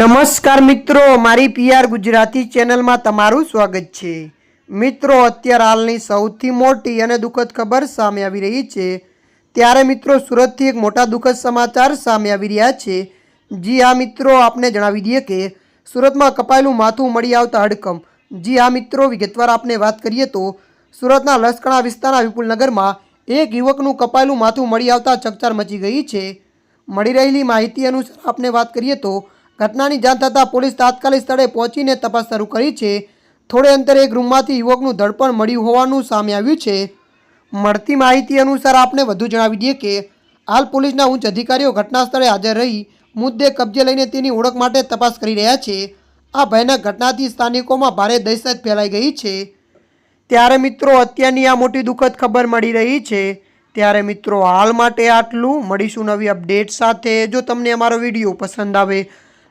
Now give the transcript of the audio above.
નમસ્કાર મિત્રો, મારી પીઆર ગુજરાતી ચેનલમાં તમારું સ્વાગત છે. મિત્રો, અત્યારે હાલની સૌથી મોટી અને દુઃખદ ખબર સામે આવી રહી છે. ત્યારે મિત્રો, સુરતથી એક મોટા દુઃખદ સમાચાર સામે આવી રહ્યા છે. જી હા, મિત્રો, આપને જણાવી દઈએ કે સુરતમાં કપાયેલું માથું મળી આવતા હડકંપ. જી હા, મિત્રો, વિગતવાર આપને વાત કરીએ તો સુરતના લસકણા વિસ્તારના વિપુલનગરમાં એક યુવકનું કપાયેલું માથું મળી આવતા ચકચાર મચી ગઈ છે. મળી રહેલી માહિતી અનુસાર આપને વાત કરીએ તો ઘટનાની જાણ થતાં પોલીસ તાત્કાલિક સ્થળે પહોંચીને તપાસ શરૂ કરી છે. થોડે અંતરે એક રૂમમાંથી યુવકનું ધડપણ મળ્યું હોવાનું સામે આવ્યું છે. મળતી માહિતી અનુસાર આપને વધુ જણાવી દઈએ કે, હાલ પોલીસના ઉચ્ચ અધિકારીઓ ઘટના સ્થળે હાજર રહી, મુદ્દે કબજે લઈને તેની ઓળખ માટે તપાસ કરી રહ્યા છે. આ ભયાનક ઘટનાથી સ્થાનિકોમાં ભારે દહેશત ફેલાઈ ગઈ છે. ત્યારે મિત્રો, અત્યારની આ મોટી દુઃખદ ખબર મળી રહી છે. ત્યારે મિત્રો, હાલ માટે આટલું. મળીશું નવી અપડેટ સાથે. જો તમને અમારો વીડિયો પસંદ આવે